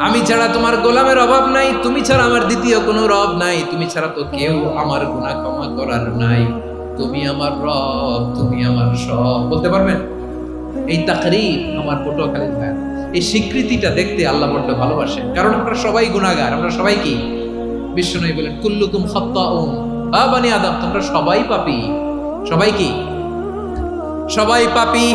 আমি ছাড়া তোমার গোলামের অভাব নাই, তুমি ছাড়া আমার দ্বিতীয় কোনো রব নাই, তুমি ছাড়া তো কেউ আমার গুনাহ ক্ষমা করার নাই। তুমি আমার রব, তুমি আমার সব। বলতে পারবেন? এই তাকরির আমার পটুয়াখালী ভাই এই স্বীকৃতিটা দেখতে আল্লাহ বড্ড ভালোবাসেন। কারণ আমরা সবাই গুণাগার আমরা সবাই কি? বিশ্ব নয় বলেন, কুল্লুকুম খাত্তাউন বা বানি আদম, তোমরা সবাই পাপি। সবাই কি? সবাই পাপী।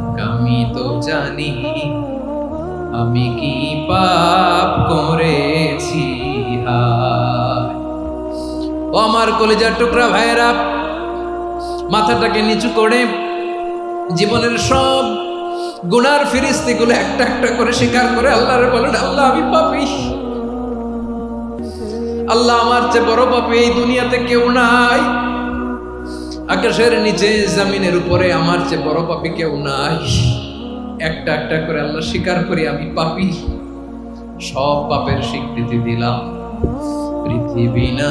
জানি আমি কি পাপ করেছি? ও আমার কলেজার টুকরা ভাইয়েরা, মাথাটাকে নিচু করে জীবনের সব গুনার ফিরিস্তিগুলো একটা একটা করে স্বীকার করে আল্লাহরে বলেন, আল্লাহ, আমি পাপি। আল্লাহ আমার চেয়ে বড় পাপি, এই দুনিয়াতে কেউ নাই। আকাশের নিচে, জমিনের উপরে আমার চেয়ে বড় পাপি কেউ নাই। একটা একটা করে আল্লাহ স্বীকার করি, আমি পাপি। সব পাপের স্বীকৃতি দিলাম। পৃথিবী না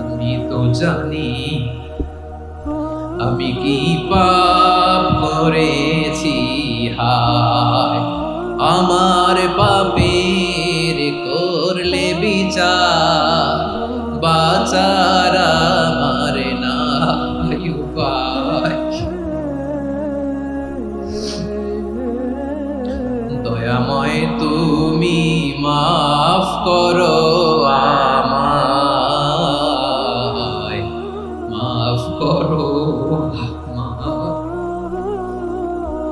আমি তো জানি। আমি কি পাপ করেছি? হায়, আমার পাপের করলে বাচার।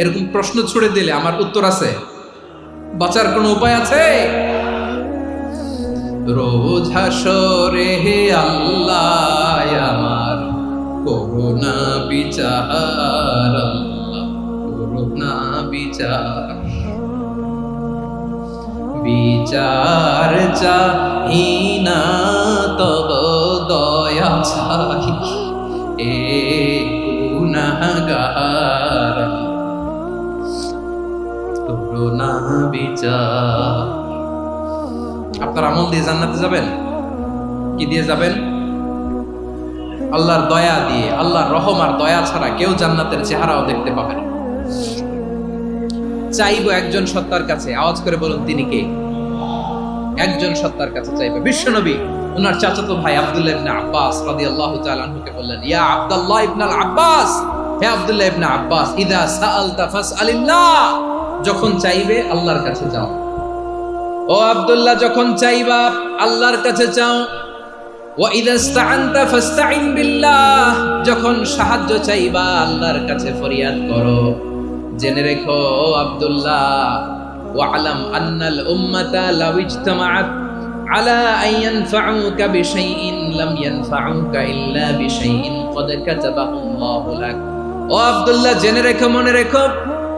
এরকম প্রশ্ন ছুড়ে দিলে আমার উত্তর আছে। বাঁচার কোনো উপায় আছে? রোজ হাসরে হে আল্লাহ, আমার করোনা বিচার করোনা বিচার। বিচার চাহিনা তব দয়া চাই এ গুনাগার করোনা বিচার। আপনার আমল দিয়ে জান্নাতে যাবেন? কি দিয়ে যাবেন? আল্লাহর দয়া দিয়ে, আল্লাহর রহম আর দয়া ছাড়া কেউ জান্নাতের চেহারাও দেখতে পাবে না। চাইব একজন সত্তার কাছে। আওয়াজ করে বলুন, তিনি কে? একজন সত্তার কাছে চাইবে। বিশ্বনবী, ওনার চাচাতো ভাই আব্দুল্লাহ ইবনে আব্বাস রাদিয়াল্লাহু তাআলা আনহুকে বললেন, ইয়া আব্দুল্লাহ ইবনে আব্বাস, হে আব্দুল্লাহ ইবনে আব্বাস, ইদা সাআলতা ফাসআলিল্লাহ। যখন চাইবে, আল্লাহর কাছে যাও। ও আবদুল্লাহ, যখন চাইবা, আল্লাহর কাছে চাও যখন সাহায্য চাইবা, আল্লাহর কাছে ফরিয়াদ করো। জেনে রেখো আবদুল্লাহ ও আলাম আন্নাল উম্মাতা আলা ও আবদুল্লাহ, জেনে রেখো, মনে রেখো।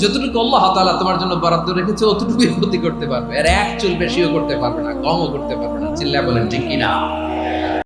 যতটুকু আল্লাহ হাতালা তোমার জন্য বরাদ্দ রেখেছে, অতটুকুই ক্ষতি করতে পারবে। আর এক চুল বেশিও করতে পারবে না, কমও করতে পারবে না। চিল্লা বলেন, ঠিক কিনা?